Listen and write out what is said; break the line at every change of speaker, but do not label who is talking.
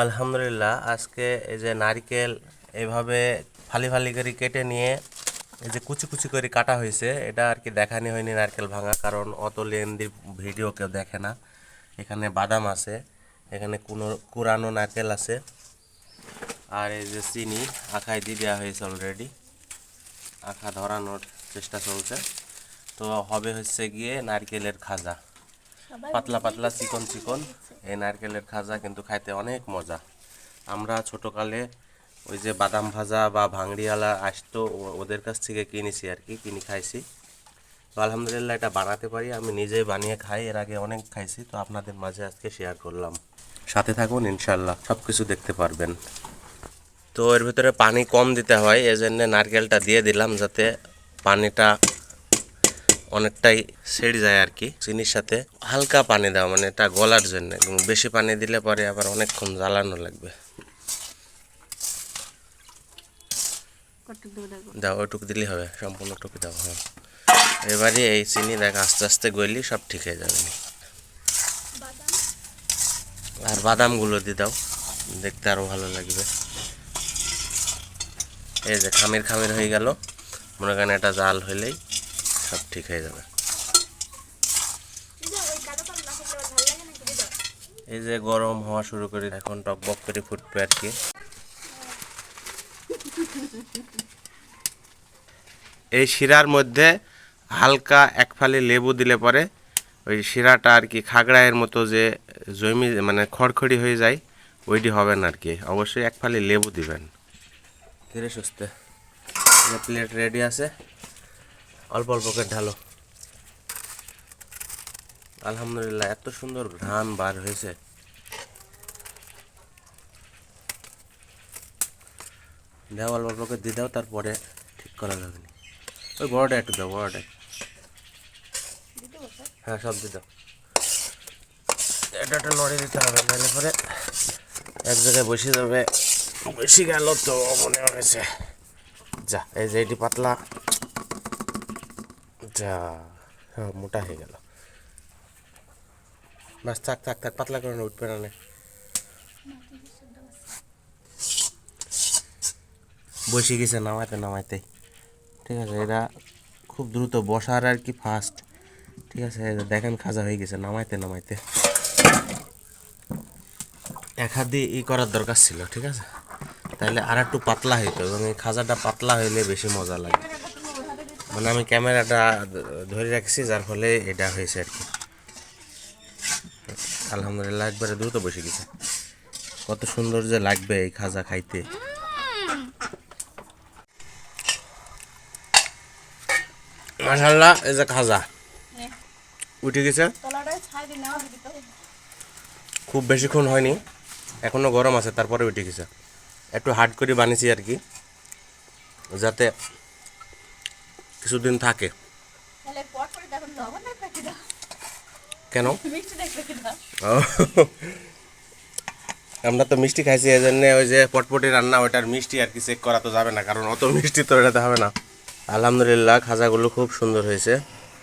আলহামদুলিল্লাহ, আজকে এই যে নারকেল এভাবে ফালি ফালি করে কেটে নিয়ে এই যে কুচি কুচি করে কাটা হয়েছে, এটা আর কি দেখানি হয়নি নারকেল ভাঙা, কারণ অত লেন্দি ভিডিও কেউ দেখে না। এখানে বাদাম আছে, এখানে কোনো, কুরানো নারকেল আছে, আর এই যে চিনি, আখায় দিয়ে দেওয়া হয়েছে অলরেডি আখা ধরানোর চেষ্টা চলছে। তো হবে হচ্ছে গিয়ে নারকেলের খাজা। পাতলা পাতলা চিকন চিকন। এই নারকেলের খাজা কিন্তু খাইতে অনেক মজা। আমরা ছোটোকালে ওই যে বাদাম ভাজা বা ভাঙড়িওয়ালা আসতো ও- ওদের কাছ থেকে কিনেছি আর কি কিনে খাইছি। তো আলহামদুলিল্লাহ এটা বানাতে পারি আমি নিজেই বানিয়ে খাই এর আগে অনেক খাইছি তো আপনাদের মাঝে আজকে শেয়ার করলাম। সাথে থাকুন ইনশাল্লাহ সব কিছু দেখতে পারবেন। তো এর ভিতরে পানি কম দিতে হয় এজন্য নারকেলটা দিয়ে দিলাম যাতে পানিটা অনেকটাই সেড়ে যায় আর কি। চিনির সাথে হালকা পানি দাও মানে এটা গলার জন্য। এবং বেশি পানি দিলে পরে আবার অনেকক্ষণ জ্বালানো লাগবে। দাও, ওটুকু দিলেই হবে। সম্পূর্ণ টুকু দাও হ্যাঁ। এবারে এই চিনি দেখ, আস্তে আস্তে গলি সব ঠিক হয়ে যাবে। আর বাদামগুলো দিয়ে দাও, দেখতে আরও ভালো লাগবে। এই যে খামির খামির হয়ে গেল। মনে করেন এটা জাল হইলেই সব ঠিক হয়ে যাবে। এই যে গরম হওয়া শুরু করে এখন টকবক করে ফুটবে আর কি। এই শিরার মধ্যে হালকা এক ফালি লেবু দিলে পরে ওই শিরাটা আর কি খাগড়ায়ের মতো যে জমি মানে খড়খড়ি হয়ে যায় ওইটি হবে না আর কি। অবশ্যই এক ফালি লেবু দিবেন। ধীরে সুস্থে। প্লেট রেডি আছে। অল্প অল্প করে ঢালো। আলহামদুলিল্লাহ, এত সুন্দর ঘ্রাণ বার হয়েছে। দাও, অল্প অল্প করে দিয়ে দাও, তারপরে ঠিক করা যাবে ওই বড়টা একটু দাও, বড়টা। হ্যাঁ সব দিয়ে দাও। এটা একটা নড়ে দিতে হবে, নাহলে পরে এক জায়গায় বসে যাবে। বসে গেল তো, মনে হয়েছে। যা, এই যে এটি পাতলা। যা হ্যাঁ মোটা হয়ে গেল। বাস, থাক থাক থাক, পাতলা করে উঠবে না। বসে গেছে নামাইতে নামাইতে। ঠিক আছে এটা খুব দ্রুত বসার আর কি ফাস্ট ঠিক আছে দেখেন, খাজা হয়ে গেছে, নামাইতে নামাইতে। এক হাত দিয়ে ই করার দরকার ছিল, ঠিক আছে? তাহলে আর একটু পাতলা হইতো, এবং এই খাজাটা পাতলা হইলে বেশি মজা লাগে। মানে আমি ক্যামেরাটা ধরে রাখছি যার ফলে এটা হয়েছে আর কি। আলহামদুলিল্লাহ একবারে দ্রুত বসে গেছে। কত সুন্দর যে লাগবে এই খাজা খাইতে। মাশাল্লাহ এই যে খাজা। উঠে গেছে। খুব বেশিক্ষণ হয়নি এখনও গরম আছে তারপরে উঠে গেছে। একটু হার্ড করে বানিয়েছি আর কি যাতে কিছুদিন থাকে। কেন? আমরা তো মিষ্টি খাইছি এই জন্য ওই যে পটপটি রান্না ওইটার মিষ্টি আর কি চেক করা তো যাবে না কারণ অত মিষ্টি তো এটাতে হবে না। আলহামদুলিল্লাহ খাজাগুলো খুব সুন্দর হয়েছে।